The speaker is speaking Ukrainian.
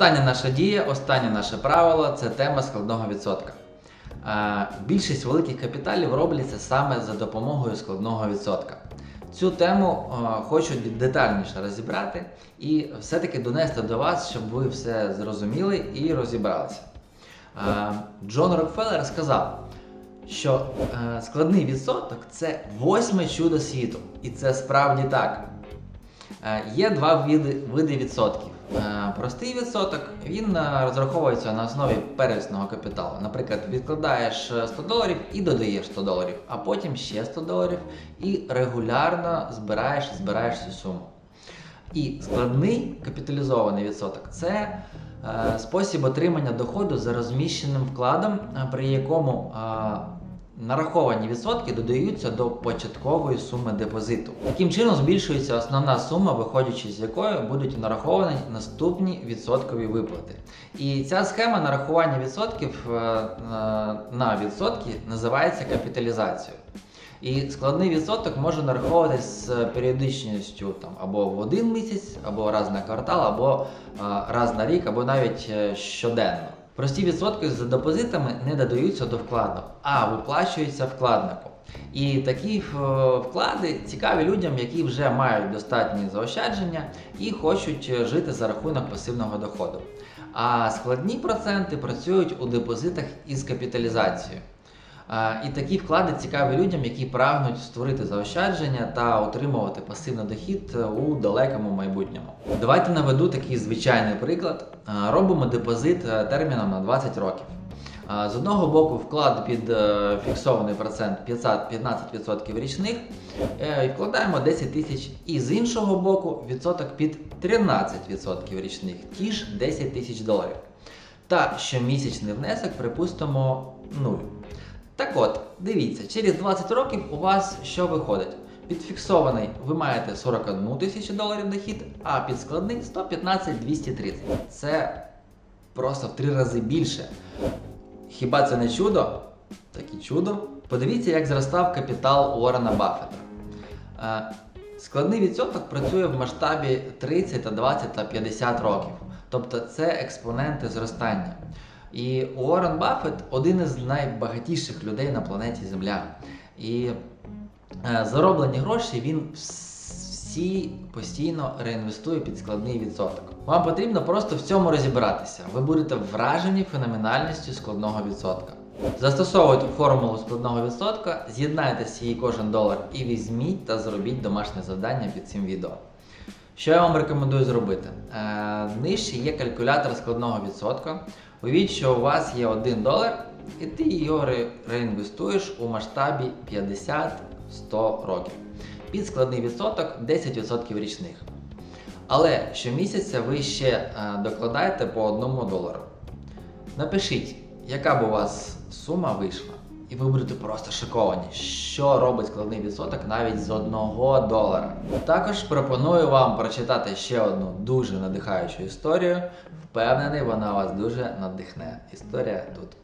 Остання наша дія, останнє наше правило це тема складного відсотка. Е, Більшість великих капіталів робляться саме за допомогою складного відсотка. Цю тему е, хочу детальніше розібрати і все-таки донести до вас, щоб ви все зрозуміли і розібралися. Е, Джон Рокфеллер сказав, що складний відсоток це восьме чудо світу. І це справді так. Є два види відсотків. Е, Простий відсоток він е, розраховується на основі первісного капіталу. Наприклад, відкладаєш е, 100 доларів і додаєш 100 доларів, а потім ще 100 доларів і регулярно збираєш збираєш цю суму. І складний капіталізований відсоток це е, спосіб отримання доходу за розміщеним вкладом, е, при якому е, нараховані відсотки додаються до початкової суми депозиту. Таким чином збільшується основна сума, виходячи з якої будуть нараховані наступні відсоткові виплати. І ця схема нарахування відсотків е, е, на відсотки називається капіталізацією. І складний відсоток може нараховуватись з періодичністю там, або в один місяць, або раз на квартал, або раз на рік, або навіть е, щоденно. Прості відсотки за депозитами не додаються до вкладу, а виплачуються вкладнику. І такі е, вклади цікаві людям, які вже мають достатні заощадження і хочуть е, жити за рахунок пасивного доходу. А складні проценти працюють у депозитах із капіталізацією. І такі вклади цікаві людям, які прагнуть створити заощадження та отримувати пасивний дохід е, у далекому майбутньому. Давайте наведу такий звичайний приклад. Робимо депозит е, терміном на 20 років. З одного боку, вклад під е, фіксований процент 500 15% річних е, і вкладаємо 10 тисяч. І з іншого боку, відсоток під 13% річних, ті ж 10 тисяч доларів. Та щомісячний внесок, припустимо, 0. Так от, дивіться, через 20 років у вас що виходить? Під фіксований ви маєте 41 тисячу доларів дохід, а під складний 115 230. Це просто в три рази більше. Хіба це не чудо? Так і чудо. Подивіться, як зростав капітал Уоррена Баффета. Е, Складний відсоток працює в масштабі 30, 20 та 50 років. Тобто це експоненти зростання. І Уоррен Баффет один із найбагатіших людей на планеті Земля. І е, зароблені гроші він всі постійно реінвестує під складний відсоток. Вам потрібно просто в цьому розібратися. Ви будете вражені феноменальністю складного відсотка. Застосовуйте формулу складного відсотка, з'єднайте свій кожен долар і візьміть та зробіть домашнє завдання під цим відео. Що я вам рекомендую зробити? Е, нижче є калькулятор складного відсотка. Уявіть, що у вас є 1 долар, і ти його реінвестуєш у масштабі 50-100 років. Під складний відсоток 10% річних. Але щомісяця ви ще е, докладаєте по 1 долару. Напишіть, яка б у вас сума вийшла, і ви будете просто шоковані, що робить складний відсоток навіть з одного долара. Також пропоную вам прочитати ще одну дуже надихаючу історію. Впевнений, вона вас дуже надихне. Історія тут